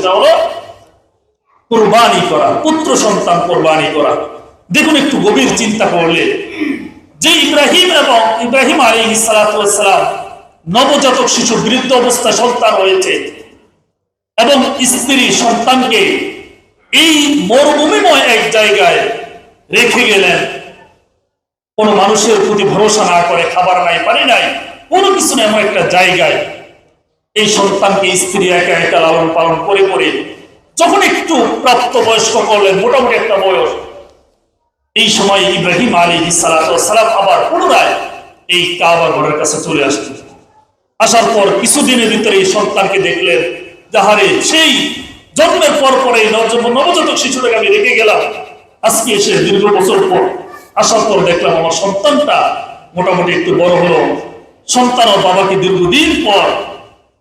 সেটা হলো কোরবানি করা, পুত্র সন্তান কোরবানি করা। দেখুন, একটু গভীর চিন্তা করলে, যে ইব্রাহিম এবং ইব্রাহিম আলী সালাম নবজাতক শিশু বৃদ্ধ অবস্থায় সন্তান হয়েছে এবং স্ত্রী সন্তানকে এই মরুভূমিময় এক জায়গায় রেখে গেলেন। কোন মানুষের প্রতি ভরসা না করে খাবার নাই, পানি নাই, কোনো কিছু নেই এমন একটা জায়গায় এই সন্তানকে স্ত্রী একা একা লালন পালন করে করে যখন একটু প্রাপ্ত বয়স্ক করলেন, মোটামুটি একটা বয়স, এই সময় ইব্রাহিম আলী সালাম আবার পুনরায় এই কাবা ঘরের কাছে চলে আসলেন। আসার পর কিছুদিনের ভিতরে এই সন্তানকে দেখলেন যাহারে সেই জন্মের পর পরে নব- নবজাতক শিশুটাকে আমি রেখে গেলাম। আজকে এসে দীর্ঘ বছর পর আসার পর দেখলাম আমার সন্তানটা মোটামুটি একটু বড় হলো। সন্তান ও বাবাকে দীর্ঘদিন পর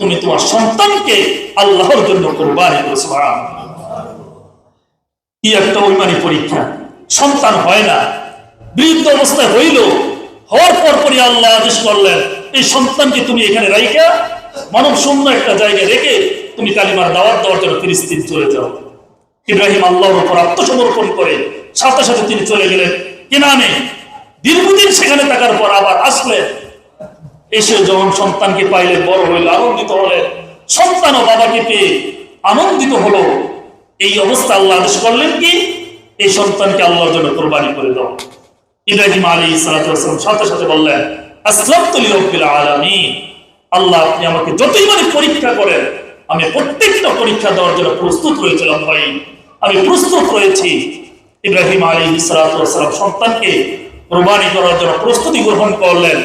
তুমি তোমার সন্তানকে আল্লাহর জন্য কোরবানি কি একটা ঐমানি পরীক্ষা। সন্তান হয় না, বৃদ্ধ অবস্থায় হইল হওয়ার পর পরই আল্লাহ আদেশ করলেন, এই সন্তানকে তুমি এখানে রাইখা, মানব শূন্য একটা জায়গায় রেখে তুমি কালিমার দাওয়াত দেওয়ার জন্য ফিলিস্তিন চলে যাও। ইব্রাহিম আল্লাহর উপর আত্মসমর্পণ করে সাথে সাথে তিনি চলে গেলেন। কেনানে দীর্ঘদিন সেখানে থাকার পর আবার আসলেন। এসে যখন সন্তানকে পাইলে বড় হইল, আনন্দিত হলেন সন্তান ও বাবাকে পেয়ে আনন্দিত হলো, এই অবস্থা আল্লাহ আদেশ করলেন কি? এই সন্তানকে আল্লাহর জন্য কোরবানি করে দাও। ইব্রাহিম আলী সালাম সাথে সাথে বললেন আল্লাহ, আপনি আমাকে যতই মানে পরীক্ষা করেন, আমি প্রত্যেকটা পরীক্ষা দেওয়ার জন্য প্রস্তুত হয়েছিলাম ভাই। আমি প্রস্তুত রয়েছি। ইব্রাহিম আলী সালাম সন্তানকে কোরবানি করার জন্য প্রস্তুতি গ্রহণ করলেন।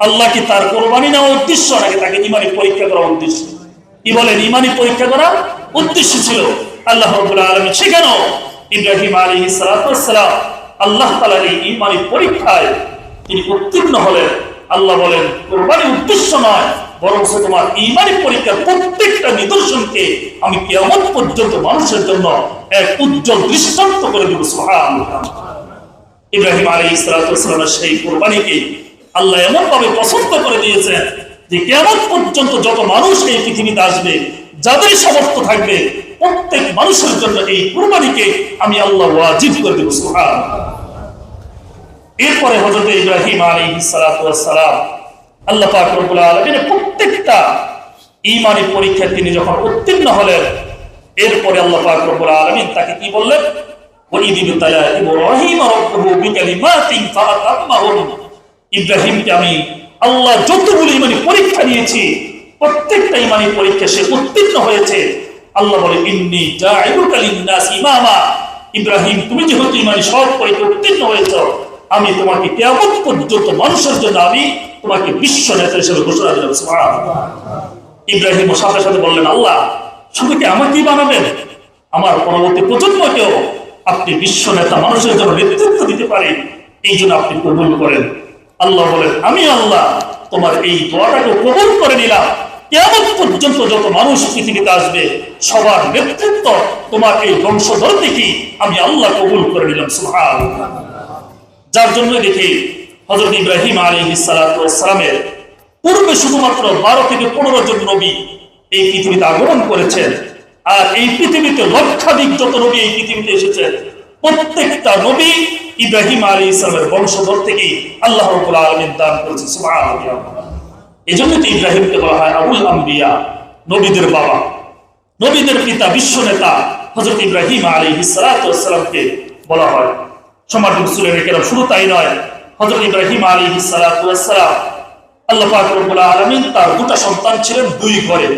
আল্লাহ কি তার কোরবানি নেওয়া উদ্দেশ্য নাকি তাকে ইমানি পরীক্ষা করা উদ্দেশ্য? কি বলেন, ইমানি পরীক্ষা করা উদ্দেশ্য ছিল? আল্লাহ আলামিন সেখানেও ইব্রাহিম সালাতু সালাম আল্লাহ তাআলার এই ইমানি পরীক্ষায় তিনি উত্তীর্ণ হলেন। আল্লাহ বলেন, কোরবানি উদ্দেশ্য নয় বরং তোমার ইমানি পরীক্ষার প্রত্যেকটা নিদর্শনকে আমি কেমন পর্যন্ত মানুষের জন্য এক উজ্জ্বল দৃষ্টান্ত করে দেব। সুবহানাল্লাহ। ইব্রাহিম আলী ইসলাতামের সেই কোরবানিকে আল্লাহ এমন ভাবে পছন্দ করে দিয়েছেন যে কেমন পর্যন্ত যত মানুষ এই পৃথিবীতে আসবে, যাদের সমর্থ থাকবে, প্রত্যেক মানুষের জন্য এই কুরবানিকে আমি আল্লাহ ওয়াজিব করে দেব সুহান এরপরে হজরত ইব্রাহিম আলী সালাম আল্লাহ আলমিনের প্রত্যেকটা ইমানি পরীক্ষায় তিনি যখন উত্তীর্ণ হলেন, এরপরে আল্লাহ পাকুল আলমিন তাকে কি বললেন? ওই দিন তালা ইব্রাহিম রব্বহু বিকালিমাতিন ফাতাম্মাহুম ইব্রাহিমকে আমি আল্লাহ যতগুলো ইমানি পরীক্ষা নিয়েছি, প্রত্যেকটা ইমানি পরীক্ষা সে উত্তীর্ণ হয়েছে। আল্লাহ বলে, ইন্নি ইমামা। ইব্রাহিম, তুমি যেহেতু ইমানি সব পরীক্ষা উত্তীর্ণ হয়েছ, আমি তোমাকে কিয়ামত পর্যন্ত মানুষের জন্য আমি তোমাকে বিশ্ব নেতা হিসেবে ঘোষণা দিলাম। ইব্রাহিম সাথে সাথে বললেন, আল্লাহ, শুধু কি আমাকেই বানাবেন? আমার পরবর্তী প্রজন্মকেও আপনি বিশ্ব নেতা মানুষের জন্য নেতৃত্ব দিতে পারেন। এই জন্য আপনি কবুল করেন। আল্লাহ বলেন, আমি আল্লাহ, তোমার এই দোয়াটাকে কবুল করে নিলাম। কেমন পর্যন্ত যত মানুষ পৃথিবীতে আসবে, সবার নেতৃত্ব তোমার এই বংশধর দেখি আমি আল্লাহ কবুল করে নিলাম সুহান যার জন্য দেখি হজরত ইব্রাহিম আলী সালামের পূর্বে শুধুমাত্র বারো থেকে পনেরো জন নবী এই পৃথিবীতে আগমন করেছেন, আর এই পৃথিবীতে লক্ষাধিক যত নবী এই পৃথিবীতে এসেছেন প্রত্যেকটা নবী ইব্রাহিম আলী ইসলামের বংশধর থেকে আল্লাহ আলমিন দান করেছে এই জন্য তো ইব্রাহিমকে বলা হয় আবুল আম্বিয়া, নবীদের বাবা। নবীদের পিতা, বিশ্ব নেতা হজরত ইব্রাহিম আলী সালাতামকে বলা হয়। সমাজ শুধু তাই নয় হজরত ইব্রাহিম আলী সালাতাম আল্লাহ রব্বুল তার দুটা সন্তান ছিলেন দুই ঘরে।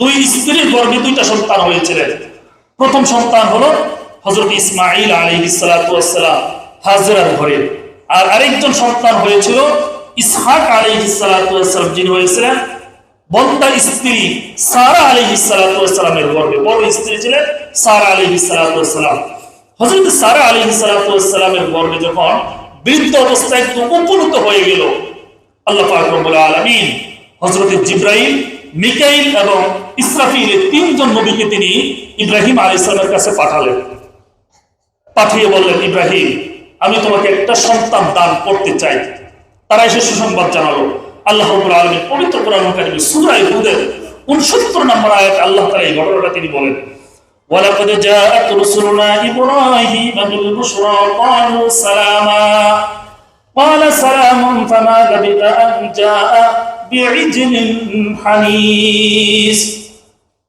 দুই স্ত্রীর গর্ভে দুইটা সন্তান হয়েছিলেন। প্রথম সন্তান হলো হজরত ইসমাইল ওয়াস সালাম হাজরার ঘরে। আর আরেকজন সন্তান হয়েছিল ইসহাক ওয়াস সালাম, যিনি হয়েছিলেন বন্দার স্ত্রী সারা ওয়াস সালামের গর্ভে। বড় স্ত্রী ছিলেন সারা ওয়াস সালাম। হজরত সারা আলী সালামের গর্বে যখন বৃদ্ধ অবস্থায় উপনীত হয়ে গেল, আল্লাহ পাক রব্বুল আলামিন হযরত জিব্রাইল, মিকাইল এবং ইসরাফিল তিনজন নবীকে তিনি ইব্রাহিম আলাইহিস সালামের কাছে পাঠালেন। পাঠিয়ে বললেন ইব্রাহিম আমি তোমাকে একটা সন্তান দান করতে চাই তারা এসে সুসংবাদ জানালো আল্লাহ রাব্বুল আলামিন পবিত্র কোরআন কারিমে সূরা হুদের 69 নম্বর আয়াত আল্লাহ তাআলা এই ঘটনাটা তিনি বলেন ولقد جاءت رسلنا إبراهيم بالبشرى قالوا سلاما قال سلام فما لبث أن جاء بعجل حنيس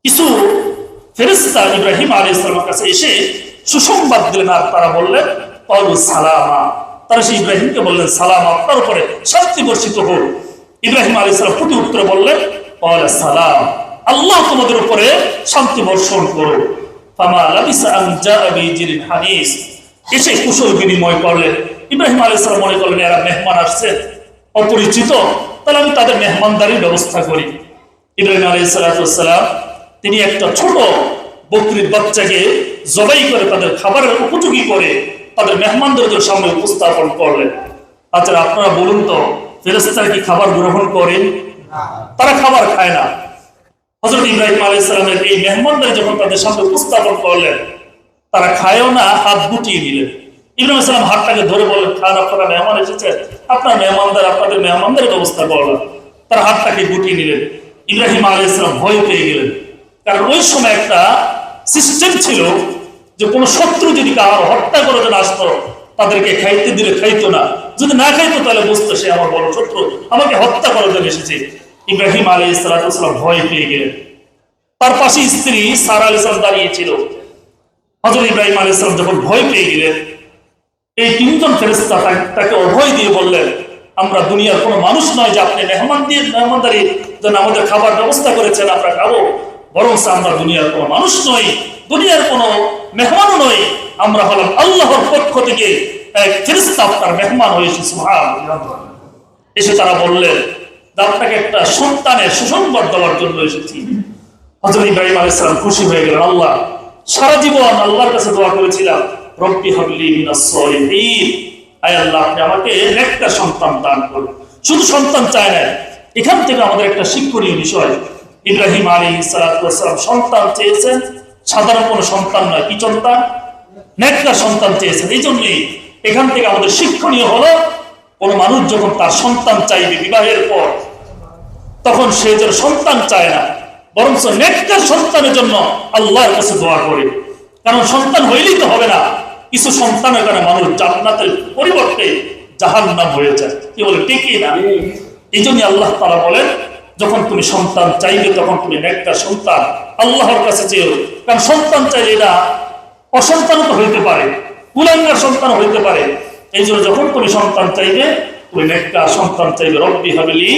কিছু ফেরেশতা ইব্রাহিম আলাইহিস সালামের কাছে এসে সুসংবাদ দিলেন আর তারা বললেন, কলু সালামা। তারা সেই ইব্রাহিমকে বললেন, সালাম, আপনার উপরে শান্তি বর্ষিত হোক। ইব্রাহিম আলাইহিস সালাম প্রতি উত্তরে বললেন, কল সালাম, আল্লাহ তোমাদের উপরে শান্তি বর্ষণ করো ফামা লাবিসা আন জাআ বিজিরিন হানিস। এসে কুশল বিনিময় করলেন। ইব্রাহিম আলাইহিস সালাম মনে করলেন, এরা মেহমান আসছে, অপরিচিত, তাহলে আমি তাদের মেহমানদারির ব্যবস্থা করি। ইব্রাহিম আলাইহিস সালাম, তিনি একটা ছোট বকরির বাচ্চাকে জবাই করে তাদের খাবারের উপযোগী করে তাদের মেহমানদের সামনে উপস্থাপন করলেন। আচ্ছা আপনারা বলুন তো ফেরেস্তারা কি খাবার গ্রহণ করেন তারা খাবার খায় না। হজরত ইব্রাহিম আলাইহিস সালামের এই মেহমানদের যখন তাদের সামনে উপস্থাপন করলেন তারা খায়ও না হাত গুটিয়ে নিলেন। ইব্রাহিম সালাম হাতটাকে ধরে বললেন খান আপনারা মেহমান এসেছে আপনার মেহমানদের আপনাদের মেহমানদের ব্যবস্থা করলেন তারা হাতটাকে গুটিয়ে নিলেন। ইব্রাহিম আলাইহিস সালাম ভয় পেয়ে গেলেন। কারণ ওই সময় একটা সিস্টেম ছিল যে কোনো শত্রু যদি কারও হত্যা করে যেন আসতো, তাদেরকে খাইতে দিলে খাইতো না। যদি না খাইতো, তাহলে বুঝতো সে আমার বড় শত্রু। আমাকে হত্যা করার জন্য এসেছে। ইব্রাহিম আলী ইসলাম ভয় পেয়ে গেলেন। তার পাশে স্ত্রী সারা আলী সালাম দাঁড়িয়েছিল হজরত ইব্রাহিম আলী ইসলাম যখন ভয় পেয়ে গেলেন, এই তিনজন ফেরেস্তা তাকে- তাকে অভয় দিয়ে বললেন, আমরা দুনিয়ার কোনো মানুষ নয় যে আপনি মেহমান দিয়ে মেহমানদারি যেন আমাদের খাবার ব্যবস্থা করেছেন, আমরা খাব। বরং আমরা দুনিয়ার কোনো মানুষ নই, দুনিয়ার কোনো মেহমানও নই। আমরা হলাম আল্লাহর পক্ষ থেকে এক মেহমান সুহান এসে তারা বললেন একটা সন্তানের সুসংবাদ দেওয়ার জন্য এসেছি। ইব্রাহিম খুশি হয়ে গেলেন, আল্লাহ, সারা জীবন আল্লাহর কাছে দোয়া করেছিলাম। রব্বি হাবলি আয় আল্লাহ, আপনি আমাকে একটা সন্তান দান করুন। শুধু সন্তান চায় না, এখান থেকে আমাদের একটা শিক্ষণীয় বিষয় ইব্রাহিম আলী সালাম সন্তান চেয়েছেন। সাধারণ কোনো সন্তান নয় কি সন্তান? নেককার সন্তান চেয়েছেন। এই জন্যই এখান থেকে আমাদের শিক্ষণীয় হলো কোনো মানুষ যখন তার সন্তান চাইবে বিবাহের পর তখন সে যেন সন্তান চায় না বরঞ্চ নেককার সন্তানের জন্য আল্লাহর কাছে দোয়া করে। কারণ সন্তান হইলেই তো হবে না। কিছু সন্তানের কারণে মানুষ জান্নাতের পরিবর্তে জাহান্নাম হয়ে যায়। কি বলে ঠিকই না। এই জন্য আল্লাহ তারা বলেন যখন তুমি সন্তান চাইবে, তখন তুমি একটা সন্তান, আল্লাহর কাছে চেয়েও। কারণ সন্তান চাইলে এটা অসন্তানও তো হইতে পারে, কুলাঙ্গার সন্তান হইতে পারে। এই জন্য যখন তুমি সন্তান চাইবে, তুমি নেককার সন্তান চাইবে। রব্বি হাবিলি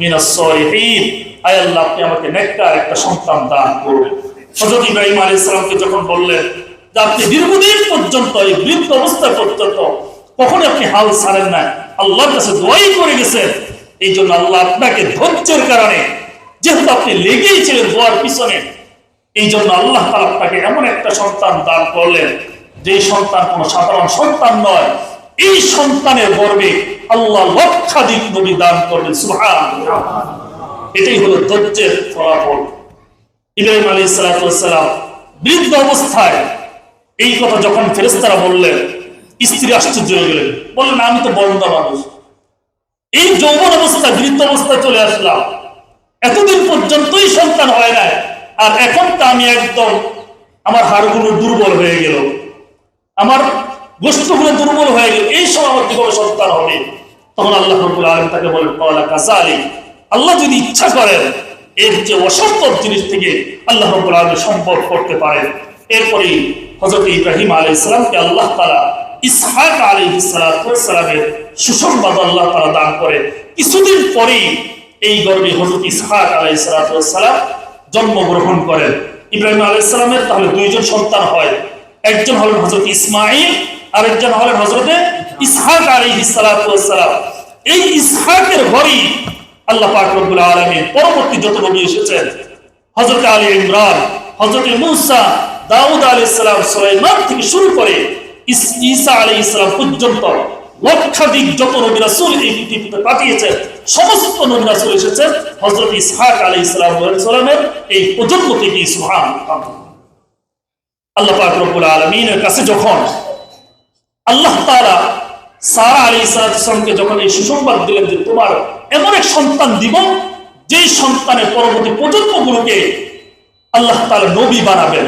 মিনাস সলিহিন। আয় আল্লাহ, আপনি আমাকে নেককার একটা সন্তান দান করুন। হযরত ইব্রাহিম আলাইহিস সালামকে যখন বললেন যে আপনি দীর্ঘদিন পর্যন্ত, এই বৃদ্ধ অবস্থা পর্যন্ত কখন আপনি হাল ছাড়েন না আল্লাহর কাছে দোয়াই করে গেছেন এই জন্য আল্লাহ আপনাকে ধৈর্যের কারণে যেহেতু আপনি লেগেই ছিলেন দোয়ার পিছনে এই জন্য আল্লাহ আপনাকে এমন একটা সন্তান দান করলেন যে সন্তান কোনো সাধারণ সন্তান নয়, এই সন্তানের গর্বে আল্লাহ লক্ষাধিক নবী দান করলেন, সুবহানাল্লাহ। এটাই হলো ধৈর্যের ফলাফল। ইব্রাহিম আলী সালাম বৃদ্ধ অবস্থায় এই কথা যখন ফেরেস্তারা বললেন, স্ত্রী আশ্চর্য হয়ে গেলেন, বললেন, আমি তো বন্ধ মানুষ। এই যৌবন অবস্থায় বৃদ্ধ অবস্থায় চলে আসলাম। এতদিন পর্যন্তই সন্তান হয় না আর এখন তো আমি একদম আমার হাড়গুলো দুর্বল হয়ে গেল। আমার গোষ্ঠগুলো দুর্বল হয়ে গেল। এই সময় আমার কীভাবে সন্তান হবে। তখন আল্লাহ আলম তাকে বলেন, কলা কাজা আলী আল্লাহ যদি ইচ্ছা করেন, এর যে অসম্ভব জিনিস থেকে আল্লাহ আলম সম্ভব করতে পারেন। এরপরে হজরত ইব্রাহিম আলী ইসলামকে আল্লাহ তারা ইসহাক আলী সুসংবাদ আল্লাহ তারা দান করে। কিছুদিন পরেই এই গর্বে হজরত ইসহাক আলী জন্মগ্রহণ করেন। ইব্রাহিম আলী ইসলামের তাহলে দুইজন সন্তান হয়। একজন হলেন হজরত ইসমাইল হলেন হজরতে ইসহাক আলী এই ইসহাকের ঘরেই আল্লাহ পাক রব্বুল আলামিন পরবর্তী যত নবী এসেছেন, হযরত আলী ইমরান, হযরত মুসা, দাউদ সুলাইমান থেকে শুরু করে ঈসা আলী লক্ষাধিক যত নবী রাসূল এই প্রজন্ম আল্লাহ আল্লাহ তাআলা সারা যখন এই সুসংবাদ দিলেন যে তোমার এমন এক সন্তান দিব, যেই সন্তানের পরবর্তী প্রজন্মগুলোকে আল্লাহ তাআলা নবী বানাবেন।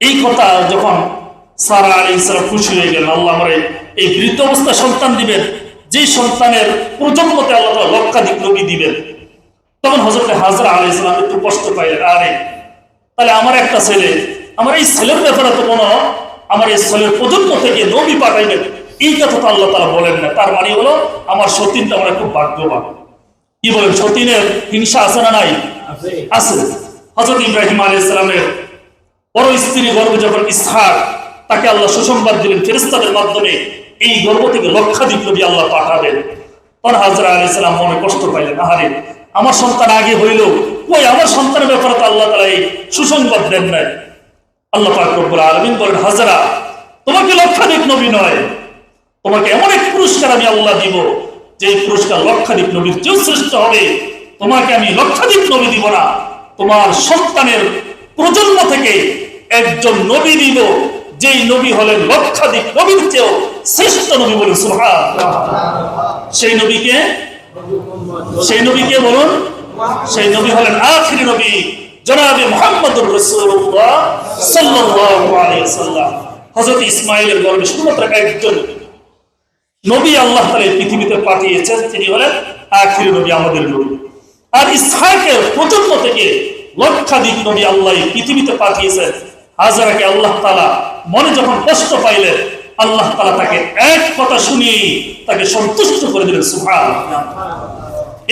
এই কথা যখন সারা আলী ইসলাম খুশি হয়ে গেলেন। আল্লাহ আমার এই- বৃদ্ধ অবস্থায় সন্তান দিবেন। যে সন্তানের প্রজন্মতে আল্লাহ লক্ষাধিক নবী দিবেন। তখন হজরত হাজরা আলী ইসলাম একটু কষ্ট পাইলেন। আরে তাহলে আমার একটা ছেলে আমার এই ছেলের ব্যাপারে তো কোনো আমার এই ছেলের প্রজন্ম থেকে নবী পাঠাইবেন। এই কথা তো আল্লাহ তারা বলেন না। তার মানে হলো আমার সতীনটা আমরা খুব ভাগ্যবান। কি বলেন সতীনের হিংসা আছে না নাই? আছে। হজরত ইব্রাহিম আলী ইসলামের বড় স্ত্রী গর্ভে যখন ইসহাক তাকে আল্লাহ সুসংবাদ দিলেন ফেরেস্তাদের মাধ্যমে। এই গর্ভ থেকে লক্ষাধিক নবী আল্লাহ পাঠাবেন। হাজরা আলী ইসলাম মনে কষ্ট পাইলেন, আহারে, আমার সন্তান আগে হইল। ওই আমার সন্তানের ব্যাপারে তো আল্লাহ তারা এই সুসংবাদ দেন নাই। আল্লাহ আলামিন বলেন, হাজরা, তোমাকে লক্ষাধিক নবী নয়। তোমাকে এমন এক পুরস্কার আমি আল্লাহ দিব যে পুরস্কার লক্ষাধিক নবীর চেয়েও শ্রেষ্ঠ হবে। তোমাকে আমি লক্ষাধিক নবী দিব না। তোমার সন্তানের প্রজন্ম থেকে একজন নবী দিব। যেই নবী হলেন লক্ষাধিক নবীর চেয়েও শ্রেষ্ঠ নবী বলেন, সুবহান। সেই নবীকে সেই নবীকে বলুন, সেই নবী হলেন আখিরি নবী, জনাবে মুহাম্মদুর রাসূলুল্লাহ সাল্লাল্লাহু আলাইহি ওয়াসাল্লাম। হযরত ইসমাঈলের গর্ভে শুধুমাত্র একজন নবী আল্লাহ তাআলা পৃথিবীতে পাঠিয়েছেন, তিনি হলেন আখিরি নবী আমাদের নবী। আর ইসহাকের প্রজন্ম থেকে লক্ষাধিক নবী আল্লাহ পৃথিবীতে পাঠিয়েছেন। হাজারাকে আল্লাহ তাআলা মনে যখন কষ্ট পাইলেন আল্লাহ তাআলা তাকে এক কথা শুনিয়ে তাকে সন্তুষ্ট করে দিলেন, সুবহানাল্লাহ।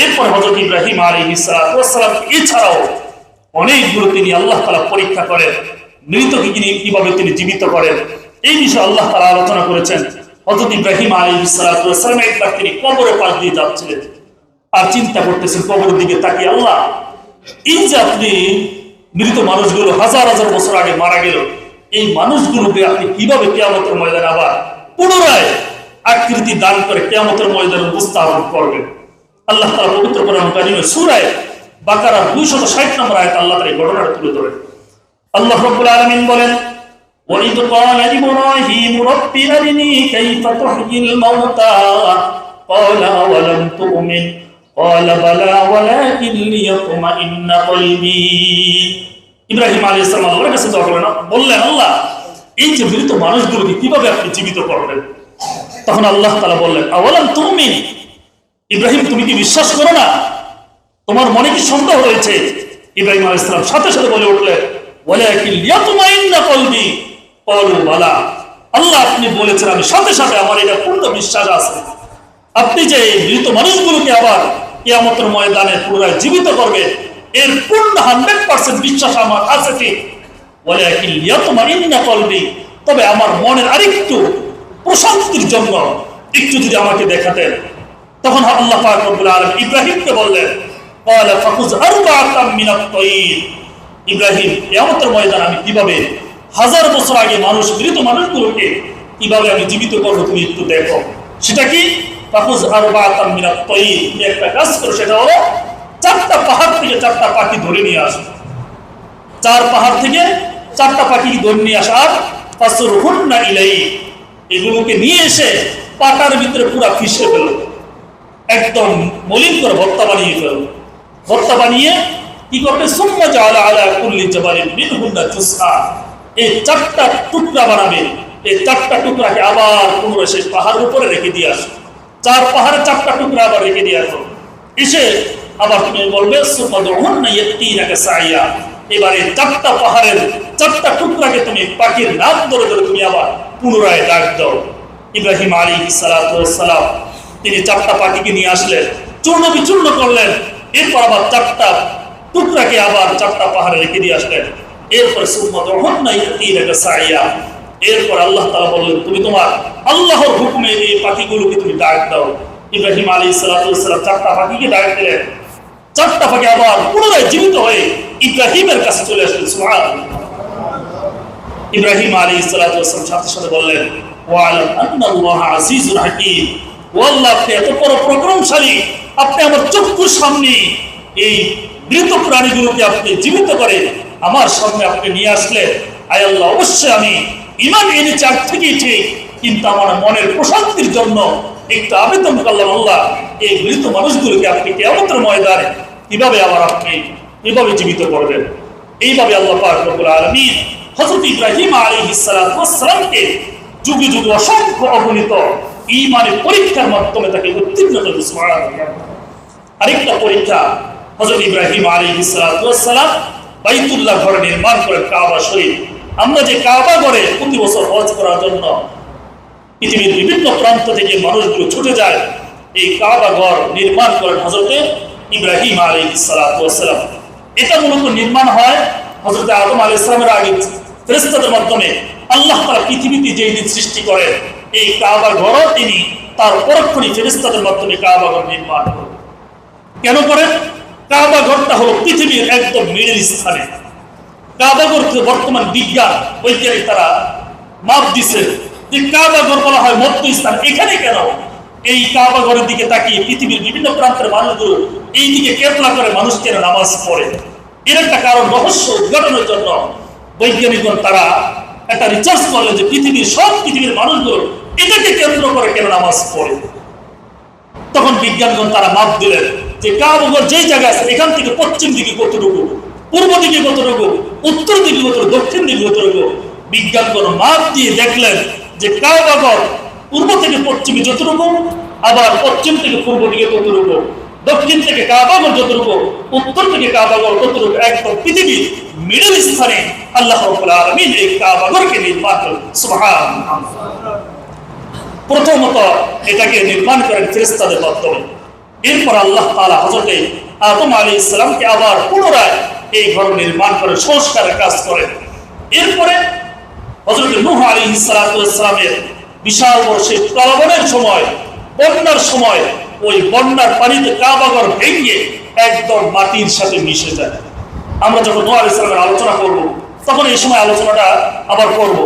এরপর হজরত ইব্রাহিম আলী ইসলাম এছাড়াও অনেকগুলো তিনি আল্লাহ তালা পরীক্ষা করেন, মৃতকে তিনি কীভাবে তিনি জীবিত করেন, এই বিষয়ে আল্লাহ তালা আলোচনা করেছেন। হজরত ইব্রাহিম আলী ইসলাম একবার তিনি কবরে পাশ দিয়ে যাচ্ছিলেন আর চিন্তা করতেছেন কবরের দিকে তাকিয়ে, আল্লাহ, এই যে আপনি মৃত মানুষগুলো হাজার হাজার বছর আগে মারা গেল এই মানুষগুলোকে আপনি কিভাবে কেয়ামতের ময়দানে আবার পুনরায় আকৃতি দান করে কেয়ামতের ময়দানে উপস্থাপন করবেন আল্লাহ তাআলা পবিত্র কোরআন কারিমে সূরা বাকারা 260 নম্বর আয়াত আল্লাহ তাআলা এই ঘটনাটা তুলে ধরেন আল্লাহ রাব্বুল আলামিন বলেন وَإِذْ قَالَ إِبْرَاهِيمُ رَبِّ أَرِنِي كَيْفَ تُحْيِي الْمَوْتَى قَالَ أَوَلَمْ تُؤْمِنْ قَالَ بَلَى وَلَكِنْ لِيَطْمَئِنَّ قَلْبِي ইব্রাহিম আলাইহিস সালাম আল্লাহর কাছে দোয়া করলেন বললেন আল্লাহ এই যে মৃত মানুষগুলোকে কিভাবে আপনি জীবিত করবেন তখন আল্লাহ তাআলা বললেন আওয়ালাম তুমিন ইব্রাহিম তুমি কি বিশ্বাস করো না তোমার মনে কি সন্দেহ রয়েছে ইব্রাহিম আলাইহিস সালাম সাথে সাথে বলে উঠলেন ওয়ালাকিন লিয়াতমাইন্না কলবি ক্বালু বালা আল্লাহ আপনি বলেছেন আমি সাথে সাথে আমার এটা পূর্ণ বিশ্বাস আছে আপনি যে এই মৃত মানুষগুলোকে আবার ইয়ামতের ময়দানে পুনরায় জীবিত করবে। এর পূর্ণ হান্ড্রেড পার্সেন্ট বিশ্বাস আমার আছে ঠিক বলে কি? তোমার ইন্না করবি তবে আমার মনের আরেকটু প্রশান্তির জন্য একটু যদি আমাকে দেখাতেন। তখন আল্লাহ পাক রব্বুল ইব্রাহিমকে বললেন, ক্বালা ফাকুজ আরবাআতাম মিনাত তায়ির ইব্রাহিম, কিয়ামতের ময়দান আমি কীভাবে হাজার বছর আগে মানুষ, মৃত মানুষগুলোকে কীভাবে আমি জীবিত করব তুমি একটু দেখো। সেটা কি? তুমি একটা কাজ সেটা চারটা পাহাড় থেকে চারটা পাখি ধরে নিয়ে চার পাহাড় থেকে চারটা পাখি ধরে নিয়ে এগুলোকে নিয়ে এসে পাটার ভিতরে পুরা ফিসে ফেলো একদম মলিন করে ভর্তা বানিয়ে ফেলো ভর্তা বানিয়ে কি করবে? সুম্মা আলা কুল্লি জাবালিন এই চারটা টুকরা বানাবে। এই চারটা টুকরাকে আবার পুনরায় পাহাড়ের উপরে রেখে দিয়ে আসো চার পাহাড়ে চারটা টুকরা আবার রেখে দিয়ে আসো এসে আবার তুমি বলবে সুম্মা এবারে চারটা পাহাড়ের চারটা টুকরাকে তুমি পাখির নাম ধরে ধরে তুমি আবার পুনরায় ডাক দাও। ইব্রাহিম আলী সালাম তিনি চারটা পাখিকে নিয়ে আসলেন, চূর্ণ বিচূর্ণ করলেন। এরপর আবার চারটা টুকরাকে আবার চারটা পাহাড়ে রেখে দিয়ে আসলেন। এরপরে সুম্মত নাই তিন একটা সাইয়া। এরপর আল্লাহ তালা বললেন, তুমি তোমার আল্লাহর হুকুমে এই পাখিগুলোকে তুমি ডাক দাও। ইব্রাহিম আলী সালাম চারটা পাখিকে ডাক দিলেন। চারটা পাখি আবার পুনরায় জীবিত হয়ে ইব্রাহিমের কাছে চলে আসলেন। সুবহানাল্লাহ। ইব্রাহিম আলী ইসলাতাম সাথে সাথে বললেন আমার সামনে আপনি নিয়ে আসলেন। আয় আল্লাহ, অবশ্যই আমি ইমান এনে চার থেকেই ঠিক কিন্তু আমার মনের প্রশান্তির জন্য একটু আবেদন করলাম, আল্লাহ, এই মৃত মানুষগুলোকে আপনি কেমন ময়দানে কীভাবে আবার আপনি এভাবে জীবিত করবেন? এইভাবে আল্লাহ পাক রব্বুল আলামিন হযরত ইব্রাহিম সালাতু ওয়াস যুগে যুগে অসংখ্য অগণিত ঈমানের পরীক্ষার মাধ্যমে তাকে উত্তীর্ণ করে আরেকটা পরীক্ষা, হযরত ইব্রাহিম আলী ওয়াস বাইতুল্লাহ ঘর নির্মাণ করেন কাবা শরীফ আমরা যে কাবা ঘরে প্রতি বছর হজ করার জন্য পৃথিবীর বিভিন্ন প্রান্ত থেকে মানুষগুলো ছুটে যায়, এই কাবা ঘর নির্মাণ করেন হজরতে ইব্রাহিম আলী সালাম। এটা মূলত নির্মাণ হয় হজরত আদম আলী ইসলামের আগে। ফেরেস্তাদের মাধ্যমে আল্লাহ তারা পৃথিবীতে যেই দিন সৃষ্টি করেন, এই কাবা ঘরও তিনি তার পরক্ষণী ফেরেস্তাদের মাধ্যমে কাবা ঘর নির্মাণ করেন। কেন করেন? কাবা ঘরটা হলো পৃথিবীর একদম মিডিল স্থানে কাবাগরকে বর্তমান বিজ্ঞান, বৈজ্ঞানিক তারা মাপ দিছে যে কাবাগর বলা হয় মধ্য স্থান। এখানে কেন? এই কাবাগরের দিকে তাকিয়ে পৃথিবীর বিভিন্ন প্রান্তের মানুষগুলো এই দিকে কেতলা করে মানুষ কেন নামাজ পড়ে? এর একটা কারণ রহস্য উদ্ঘাটনের জন্য বৈজ্ঞানিকগণ তারা একটা রিসার্চ করলেন যে পৃথিবীর সব পৃথিবীর মানুষগুলো এটাকে কেন্দ্র করে কেন নামাজ পড়ে? তখন বিজ্ঞানগণ তারা মাপ দিলেন যে কাবাগর যেই জায়গা আছে, এখান থেকে পশ্চিম দিকে কতটুকু? পূর্ব দিকে কতটুকু উত্তর দিকে কতটুকু দক্ষিণ দিকে কতটুকু বিজ্ঞানগণ মাপ দিয়ে দেখলেন যে কাবাগর পূর্ব থেকে পশ্চিমে যতটুকু আবার পশ্চিম থেকে পূর্ব দিকে ততটুকু দক্ষিণ থেকে কাবাগর যতটুকু উত্তর থেকে কাবাগর ততটুকু একদম পৃথিবীর মিডল স্থানে আল্লাহ আলামিন এই কাবাগরকে নির্মাণ করেন, সুবহানাল্লাহ। প্রথমত এটাকে নির্মাণ করেন ফেরেস্তাদের মাধ্যমে। এরপর আল্লাহ তাআলা হযরতে আদম আলাইহিস ইসলামকে আবার পুনরায় এই ঘর নির্মাণ করে সংস্কারের কাজ করেন। এরপরে হযরত নূহ সালাতু বিশাল সেই প্লাবনের সময়, বন্যার সময়, ওই বন্যার পানিতে কাবাগর ভেঙে একদম মাটির সাথে মিশে যায়। আমরা যখন নূহ আলাইহিস সালামের আলোচনা করব, তখন এই সময় আলোচনাটা আবার করব।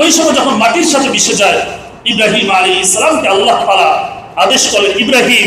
ওই সময় যখন মাটির সাথে মিশে যায়, ইব্রাহিম আলী ইসলামকে আল্লাহ তালা আদেশ করলেন, ইব্রাহিম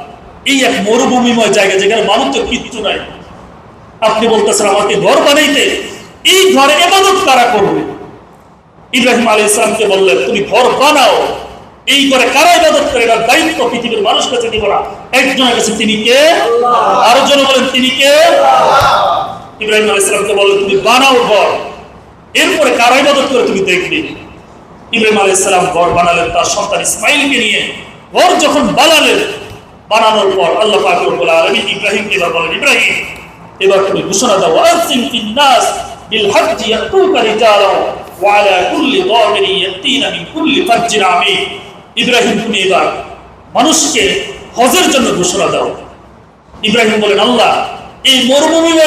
এই এক মরুভূমিময় জায়গা যেখানে মানুষ তো কিচ্ছু নাই। আপনি বলতেছেন আমাকে ঘর বানাইতে এই ঘরে ইবাদত কারা করবে? ইব্রাহিম আলী ইসলামকে বললেন তুমি ঘর বানাও। এই ঘরে কারা ইবাদত করে? এটার দায়িত্ব পৃথিবীর মানুষ কাছে দিব না। একজনের কাছে তিনি কে? আরও জন বলেন তিনি কে? ইব্রাহিম আলী ইসলামকে বললেন তুমি বানাও ঘর। এরপরে কারা ইবাদত করে তুমি দেখবে? ইব্রাহিম আলী ইসলাম ঘর বানালেন তার সন্তান ইসমাইলকে নিয়ে। ঘর যখন বানালেন বানানোর পর আল্লাহ পাক রব্বুল আলামিন ইব্রাহিমকে এবার বলেন, ইব্রাহিম, এবার তুমি ঘোষণা দাও ইব্রাহিম মানুষকে হজের জন্য দাও। ইব্রাহিম বলেন, আল্লাহ, এই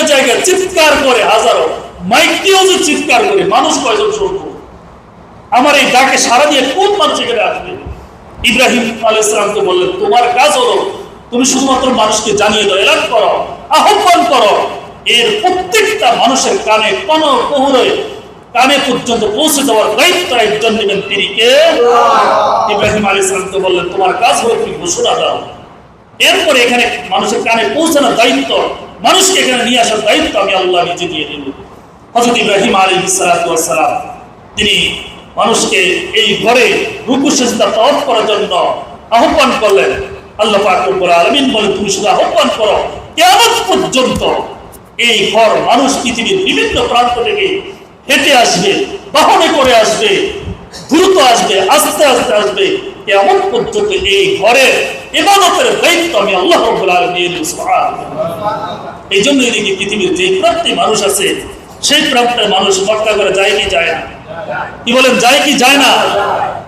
জায়গায় চিৎকার করে হাজারো মাইক যে চিৎকার করে মানুষ কয়জন শুনব? আমার এই ডাকে সারা দিয়ে কোন মানুষ এখানে আসবে? ইব্রাহিম আলাইসালামকে বললেন তোমার কাজ হলো তুমি শুধুমাত্র মানুষকে জানিয়ে দাও এলান করো আহ্বান করো। এর প্রত্যেকটা মানুষের কানে কোন কোহরে কানে পর্যন্ত পৌঁছে দেওয়ার দায়িত্ব একজন নেবেন তিনি কে? ইব্রাহিম আলী ইসলামকে বললেন তোমার কাজ হলো তুমি ঘোষণা দাও। এরপরে এখানে মানুষের কানে পৌঁছানোর দায়িত্ব মানুষকে এখানে নিয়ে আসার দায়িত্ব আমি আল্লাহ নিজে দিয়ে দেব। হজরত ইব্রাহিম আলী সালাম তিনি মানুষকে এই ঘরে রুকু সেজদা তওয়াফ করার জন্য আহ্বান করলেন। আল্লাহ পাক রব্বুল আলামিন বলে তুমি শুধু আহ্বান করো, কিয়ামত পর্যন্ত এই ঘর মানুষ পৃথিবীর বিভিন্ন প্রান্ত থেকে হেঁটে আসবে, বাহনে করে আসবে, দ্রুত আসবে, আস্তে আস্তে আসবে। কেমন পর্যন্ত এই ঘরে ইবাদতের দায়িত্ব আমি আল্লাহ এই জন্য এদিকে পৃথিবীর যে প্রান্তে মানুষ আছে, সেই প্রান্তের মানুষ মক্কা করে যায় কি যায় না? কি বলেন, যায় কি যায় না?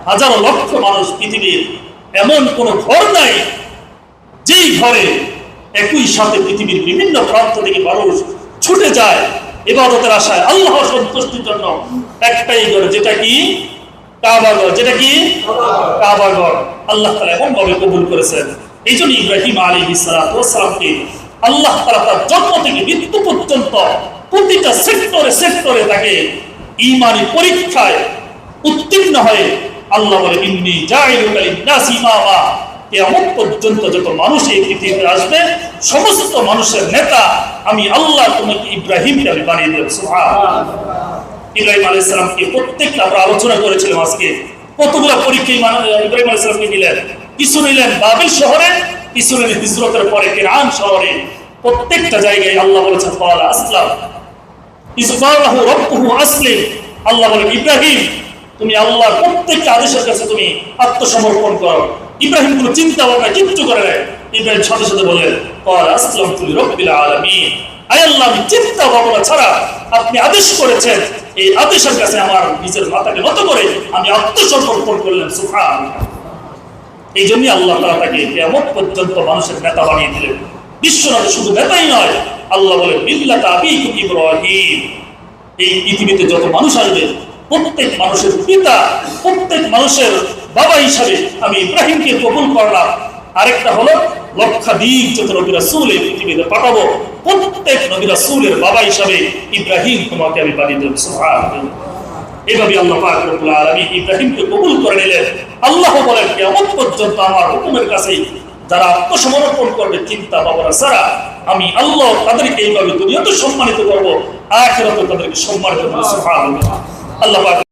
হাজারো লক্ষ মানুষ পৃথিবীর এমন কোন ঘর নাই, যেই ঘরে একই সাথে পৃথিবীর বিভিন্ন প্রান্ত থেকে মানুষ ছুটে যায়, ইবাদতের আশায় আল্লাহ সন্তুষ্টির জন্য একটাই ঘর, যেটা কি? কাবাগর যেটা কি? কাবাগর আল্লাহ তালা এমন ভাবে কবুল করেছেন। এই জন্য ইব্রাহিম আলী ইসলামকে আল্লাহ তালা তার জন্ম থেকে মৃত্যু পর্যন্ত প্রতিটা সেক্টরে সেক্টরে তাকে ইমানি পরীক্ষায় উত্তীর্ণ হয়ে আল্লাহ বলে, ইন্নি পর্যন্ত যত মানুষ এই পৃথিবীতে আসবে, সমস্ত মানুষের নেতা আমি আল্লাহ তোমাকে আমি বানিয়ে দেব। ইব্রাহিম আলাইহিস সালামকে প্রত্যেকটা আমরা আলোচনা করেছিলাম আজকে। কতগুলো পরীক্ষা ইব্রাহিম আলাইহিস সালামকে নিলেন? কিছু নিলেন বাবিল শহরে, কিছু নিলেন হিজরতের পরে কেরান শহরে। প্রত্যেকটা জায়গায় আল্লাহ বলেছেন আসলাম। ইব্রাহিম, তুমি আল্লাহর প্রত্যেকটা আদেশের কাছে তুমি আত্মসমর্পণ করো। ইব্রাহিম কোনো চিন্তা ভাবনা কিচ্ছু করে ইব্রাহিম সাথে সাথে বলেন আসলাম তুমি রব্বিল আয় আল্লাহ, আমি চিন্তা ভাবনা ছাড়া আপনি আদেশ করেছেন। এই আদেশের কাছে আমার নিজের মাথাকে নত করে আমি আত্মসমর্পণ করলাম সুবহান এই জন্যই আল্লাহ তাআলা তাকে কিয়ামত পর্যন্ত মানুষের নেতা বানিয়ে দিলেন। বিশ্বনাথ শুধু নেতাই নয় আল্লাহ বলে মিল্লাত আবিকুম ইব্রাহিম। এই পৃথিবীতে যত মানুষ আসবে, প্রত্যেক মানুষের পিতা, প্রত্যেক মানুষের বাবা হিসাবে আমি ইব্রাহিমকে কবুল করলাম। আরেকটা হলো, লক্ষাধিক যত নবী রাসূল এই পৃথিবীতে পাঠাবো, প্রত্যেক নবী রাসূলের বাবা হিসাবে ইব্রাহিম তোমাকে আমি বানিয়ে দেব এভাবে আল্লাহ পাক আলামিন ইব্রাহিমকে কবুল করে নিলেন। আল্লাহ বলেন, কিয়ামত পর্যন্ত আমার হুকুমের কাছে যারা আত্মসমর্পণ করবে চিন্তা ভাবনা ছাড়া আমি আল্লাহ তাদেরকে এইভাবে দুনিয়াতে সম্মানিত করব আখেরা তো তাদেরকে সম্মানিত করব আল্লাহ